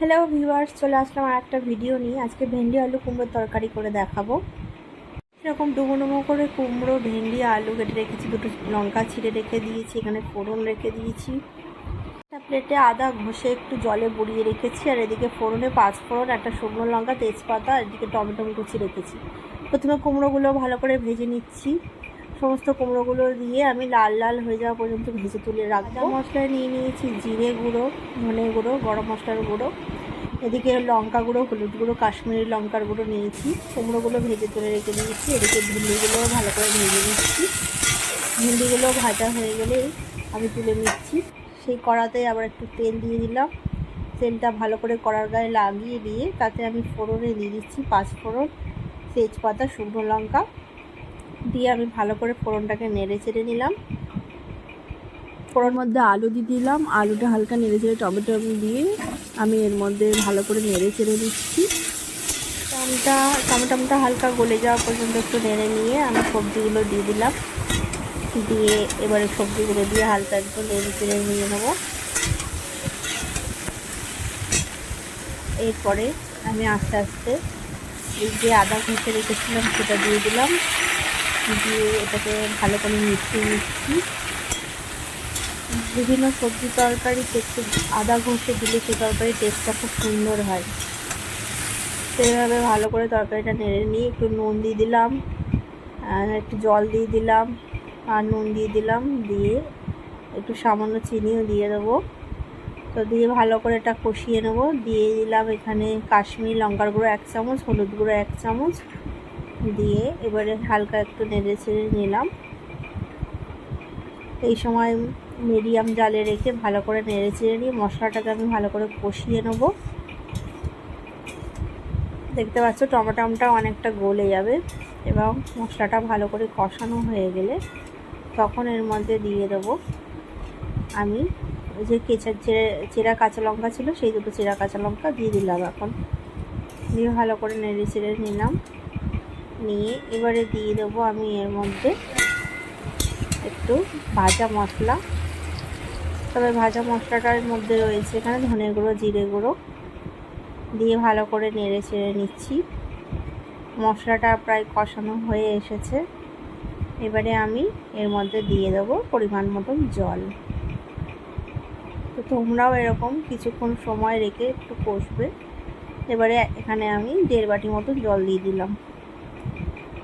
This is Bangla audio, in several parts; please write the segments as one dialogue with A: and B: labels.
A: হ্যালো ভিউয়ার্স চলে আসলাম আর একটা ভিডিও নিয়ে। আজকে ভেন্ডি, আলু, কুমড়োর তরকারি করে দেখাবো। এরকম ডুবো করে কুমড়ো, ভেন্ডি, আলু কেটে রেখেছি, দুটো লঙ্কা ছিঁড়ে রেখে দিয়েছি, এখানে ফোড়ন রেখে দিয়েছি। একটা প্লেটে আদা ঘষে একটু জলে বুড়িয়ে রেখেছি, আর এদিকে ফোড়নে পাঁচ ফোড়ন একটা শুকনো লঙ্কা, তেজপাতা, আর এদিকে টমেটো কুচি রেখেছি। প্রথমে কুমড়োগুলো ভালো করে ভেজে নিচ্ছি। সমস্ত কুমড়োগুলো দিয়ে আমি লাল লাল হয়ে যাওয়া পর্যন্ত ভেজে তুলে রাখব। মশলায় নিয়ে নিয়েছি জিরে গুঁড়ো, ধনে গুঁড়ো, গরম মশলার গুঁড়ো। এদিকে লঙ্কা গুঁড়ো, হলুদ গুঁড়ো, কাশ্মীরি লঙ্কার গুঁড়ো নিয়েছি। কুমড়োগুলো ভেজে তুলে রেখে দিয়েছি। এদিকে ভেন্ডিগুলো ভালো করে ভেজে নিচ্ছি। ভিন্ডিগুলো ভাজা হয়ে গেলে আমি তুলে নিচ্ছি। সেই কড়াতে আবার একটু তেল দিয়ে দিলাম। তেলটা ভালো করে কড়ার গায়ে লাগিয়ে দিয়ে তাতে আমি ফোড়নে দিয়ে দিচ্ছি পাঁচ ফোড়ন তেজপাতা, শুকনো লঙ্কা। দিয়ে আমি ভালো করে ফোড়নটাকে নেড়ে চেড়ে নিলাম। ফোড়ন মধ্যে আলু দিয়ে দিলাম। আলুটা হালকা নেড়ে চেড়ে টমেটো দিয়ে আমি এর মধ্যে ভালো করে নেড়ে চেড়ে দিচ্ছি টমটা, টমেটোটা হালকা গলে যাওয়া পর্যন্ত একটু নেড়ে নিয়ে আমি সবজিগুলো দিয়ে দিলাম। দিয়ে এবারে সবজিগুলো দিয়ে হালকা একটু নেড়ে চেড়ে নিয়ে নেব। এরপরে আমি আস্তে আস্তে যে আদা ঘষে রেখেছিলাম সেটা দিয়ে দিলাম। দিয়ে এটাকে ভালো করে মিশিয়ে নিচ্ছি। বিভিন্ন সবজি তরকারিতে একটু আদা ঘষে দিলে সে তরকারির টেস্টটা খুব সুন্দর হয়। সেইভাবে ভালো করে তরকারিটা নেড়ে নিয়ে একটু নুন দিয়ে দিলাম একটু জল দিয়ে দিলাম, আর নুন দিয়ে দিলাম, দিয়ে একটু সামান্য চিনিও দিয়ে দেবো। তো দিয়ে ভালো করে এটা কষিয়ে নেব। দিয়ে দিলাম এখানে কাশ্মীরি লঙ্কার গুঁড়ো এক চামচ, হলুদ গুঁড়ো এক চামচ দিয়ে এবারে হালকা একটু নেড়ে ছেড়ে নিলাম। এই সময় মিডিয়াম জালে রেখে ভালো করে নেড়ে চেড়ে নিয়ে মশলাটাকে আমি ভালো করে কষিয়ে নেব। দেখতে পাচ্ছ টমাটামটা অনেকটা গলে যাবে এবং মশলাটা ভালো করে কষানো হয়ে গেলে তখন এর মধ্যে দিয়ে দেবো আমি যে কেঁচা চেরা চেরা কাঁচা লঙ্কা ছিল সেই দুটো চেরা কাঁচা লঙ্কা দিয়ে দিলাম এখন। দিয়ে ভালো করে নেড়ে চেড়ে নিলাম। নিয়ে এবারে দিয়ে দেবো আমি এর মধ্যে একটু ভাজা মশলা। তবে ভাজা মশলাটার মধ্যে রয়েছে এখানে ধনে গুঁড়ো, জিরে গুঁড়ো দিয়ে ভালো করে নেড়ে চেড়ে নিচ্ছি। মশলাটা প্রায় কষানো হয়ে এসেছে। এবারে আমি এর মধ্যে দিয়ে দেবো পরিমাণ মতন জল। তো তোমরাও এরকম কিছুক্ষণ সময় রেখে একটু কষবে। এবারে এখানে আমি দেড় বাটি মতো জল দিয়ে দিলাম।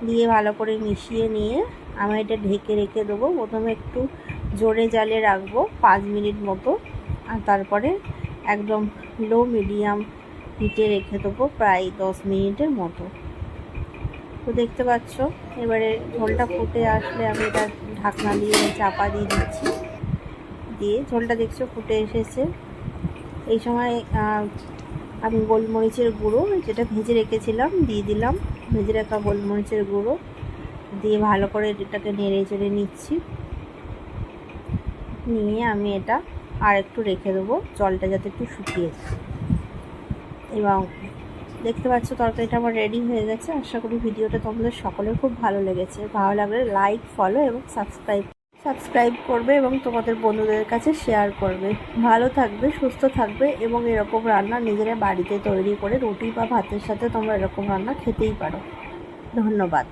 A: দিয়ে ভালো করে মিশিয়ে নিয়ে আমি এটা ঢেকে রেখে দেবো। প্রথমে একটু জোরে জালে রাখব পাঁচ মিনিট মতো। আর তারপরে একদম লো মিডিয়াম হিটে রেখে দেবো প্রায় দশ মিনিটের মতো। তো দেখতে পাচ্ছ, এবারে ঝোলটা ফুটে আসলে আমি এটা ঢাকনা দিয়ে চাপা দিয়ে দিচ্ছি। দিয়ে ঝোলটা দেখছ ফুটে এসেছে। এই সময় আমি গোলমরিচের গুঁড়ো যেটা ভেজে রেখেছিলাম, দিয়ে দিলাম। ভেজে রাখা গোলমরিচের গুঁড়ো দিয়ে ভালো করে এটাকে নেড়ে চেড়ে নিচ্ছি। নিয়ে আমি এটা আর একটু রেখে দেবো, জলটা যাতে একটু শুকিয়ে এবং দেখতে পাচ্ছ তরকারিটা আমার রেডি হয়ে গেছে। আশা করি ভিডিওটা তোমাদের সকলের খুব ভালো লেগেছে। ভালো লাগলে লাইক ফলো এবং সাবস্ক্রাইব সাবস্ক্রাইব করবে এবং তোমাদের বন্ধুদের কাছে শেয়ার করবে। ভালো থাকবে, সুস্থ থাকবে এবং এরকম রান্না নিজেরা বাড়িতে তৈরি করে রুটি বা ভাতের সাথে তোমরা এরকম রান্না খেতেই পারো। ধন্যবাদ।